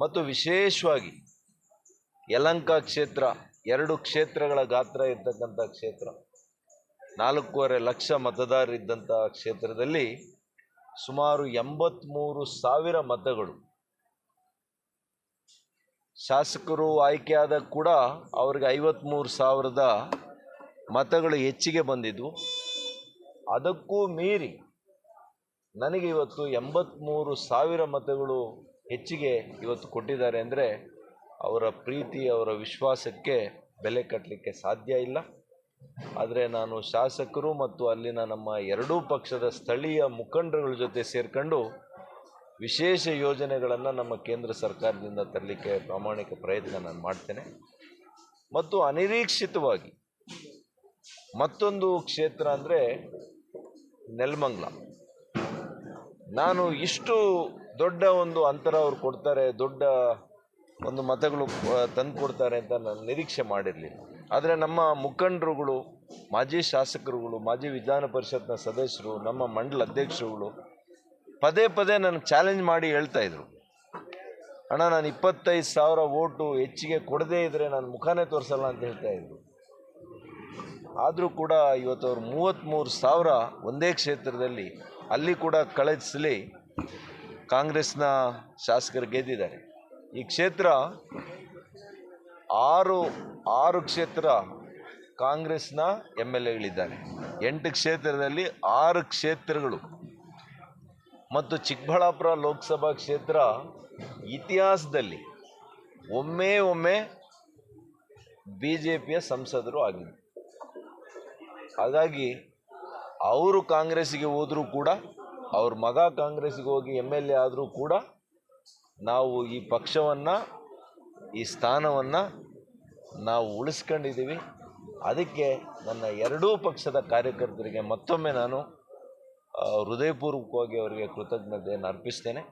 ಮತ್ತು ವಿಶೇಷವಾಗಿ ಯಲಂಕ ಕ್ಷೇತ್ರ, ಎರಡು ಕ್ಷೇತ್ರಗಳ ಗಾತ್ರ ಇರ್ತಕ್ಕಂಥ ಕ್ಷೇತ್ರ. ನಾಲ್ಕೂವರೆ ಲಕ್ಷ ಮತದಾರರಿದ್ದಂಥ ಕ್ಷೇತ್ರದಲ್ಲಿ ಸುಮಾರು ಎಂಬತ್ತ್ಮೂರು ಸಾವಿರ ಮತಗಳು. ಶಾಸಕರು ಆಯ್ಕೆಯಾದಾಗ ಕೂಡ ಅವ್ರಿಗೆ ಐವತ್ತ್ಮೂರು ಸಾವಿರದ ಮತಗಳು ಹೆಚ್ಚಿಗೆ ಬಂದಿದ್ವು ಅದಕ್ಕೂ ಮೀರಿ ನನಗೆ ಇವತ್ತು ಎಂಬತ್ತ್ಮೂರು ಸಾವಿರ ಮತಗಳು ಹೆಚ್ಚಿಗೆ ಇವತ್ತು ಕೊಟ್ಟಿದ್ದಾರೆ ಅಂದರೆ ಅವರ ಪ್ರೀತಿ, ಅವರ ವಿಶ್ವಾಸಕ್ಕೆ ಬೆಲೆ ಕಟ್ಟಲಿಕ್ಕೆ ಸಾಧ್ಯ ಇಲ್ಲ. ಆದರೆ ನಾನು ಶಾಸಕರು ಮತ್ತು ಅಲ್ಲಿನ ನಮ್ಮ ಎರಡೂ ಪಕ್ಷದ ಸ್ಥಳೀಯ ಮುಖಂಡರುಗಳ ಜೊತೆ ಸೇರಿಕೊಂಡು ವಿಶೇಷ ಯೋಜನೆಗಳನ್ನು ನಮ್ಮ ಕೇಂದ್ರ ಸರ್ಕಾರದಿಂದ ತರಲಿಕ್ಕೆ ಪ್ರಾಮಾಣಿಕ ಪ್ರಯತ್ನ ನಾನು ಮಾಡ್ತೇನೆ. ಮತ್ತು ಅನಿರೀಕ್ಷಿತವಾಗಿ ಮತ್ತೊಂದು ಕ್ಷೇತ್ರ ಅಂದರೆ ನೆಲಮಂಗ್ಲ. ನಾನು ಇಷ್ಟು ದೊಡ್ಡ ಒಂದು ಅಂತರ ಅವ್ರು ಕೊಡ್ತಾರೆ, ದೊಡ್ಡ ಒಂದು ಮತಗಳು ತಂದು ಕೊಡ್ತಾರೆ ಅಂತ ನಾನು ನಿರೀಕ್ಷೆ ಮಾಡಿರಲಿಲ್ಲ. ಆದರೆ ನಮ್ಮ ಮುಖಂಡರುಗಳು, ಮಾಜಿ ಶಾಸಕರುಗಳು, ಮಾಜಿ ವಿಧಾನ ಪರಿಷತ್ನ ಸದಸ್ಯರು, ನಮ್ಮ ಮಂಡಲ ಅಧ್ಯಕ್ಷರುಗಳು ಪದೇ ಪದೇ ನಾನು ಚಾಲೆಂಜ್ ಮಾಡಿ ಹೇಳ್ತಾ ಇದ್ರು. ಅಣ್ಣ, ನಾನು ಇಪ್ಪತ್ತೈದು ಸಾವಿರ ಓಟು ಹೆಚ್ಚಿಗೆ ಕೊಡದೇ ಇದ್ದರೆ ನಾನು ಮುಖಾನೇ ತೋರಿಸಲ್ಲ ಅಂತ ಹೇಳ್ತಾ ಇದ್ರು. ಆದರೂ ಕೂಡ ಇವತ್ತು ಅವ್ರು ಮೂವತ್ತ್ಮೂರು ಸಾವಿರ ಒಂದೇ ಕ್ಷೇತ್ರದಲ್ಲಿ, ಅಲ್ಲಿ ಕೂಡ ಕಳಿಸಲಿ ಕಾಂಗ್ರೆಸ್ನ ಶಾಸಕರು ಗೆದ್ದಿದ್ದಾರೆ. ಈ ಕ್ಷೇತ್ರ ಆರು ಆರು ಕ್ಷೇತ್ರ ಕಾಂಗ್ರೆಸ್ನ ಎಂ ಎಲ್ ಎಗಳಿದ್ದಾರೆ ಎಂಟು ಕ್ಷೇತ್ರದಲ್ಲಿ ಆರು ಕ್ಷೇತ್ರಗಳು ಮತ್ತು ಚಿಕ್ಕಬಳ್ಳಾಪುರ ಲೋಕಸಭಾ ಕ್ಷೇತ್ರ ಇತಿಹಾಸದಲ್ಲಿ ಒಮ್ಮೆ ಒಮ್ಮೆ ಬಿ ಜೆ ಪಿಯ ಸಂಸದರು ಆಗಿದ್ದರು ಹಾಗಾಗಿ ಅವರು ಕಾಂಗ್ರೆಸ್ಸಿಗೆ ಹೋದರೂ ಕೂಡ ಅವ್ರ ಮಗ ಕಾಂಗ್ರೆಸ್ಗೆ ಹೋಗಿ ಎಂ ಎಲ್ ಎ ಆದರೂ ಕೂಡ ನಾವು ಈ ಪಕ್ಷವನ್ನು, ಈ ಸ್ಥಾನವನ್ನು ನಾವು ಉಳಿಸ್ಕೊಂಡಿದ್ದೀವಿ. ಅದಕ್ಕೆ ನನ್ನ ಎರಡೂ ಪಕ್ಷದ ಕಾರ್ಯಕರ್ತರಿಗೆ ಮತ್ತೊಮ್ಮೆ ನಾನು ಹೃದಯಪೂರ್ವಕವಾಗಿ ಅವರಿಗೆ ಕೃತಜ್ಞತೆಯನ್ನು ಅರ್ಪಿಸ್ತೇನೆ.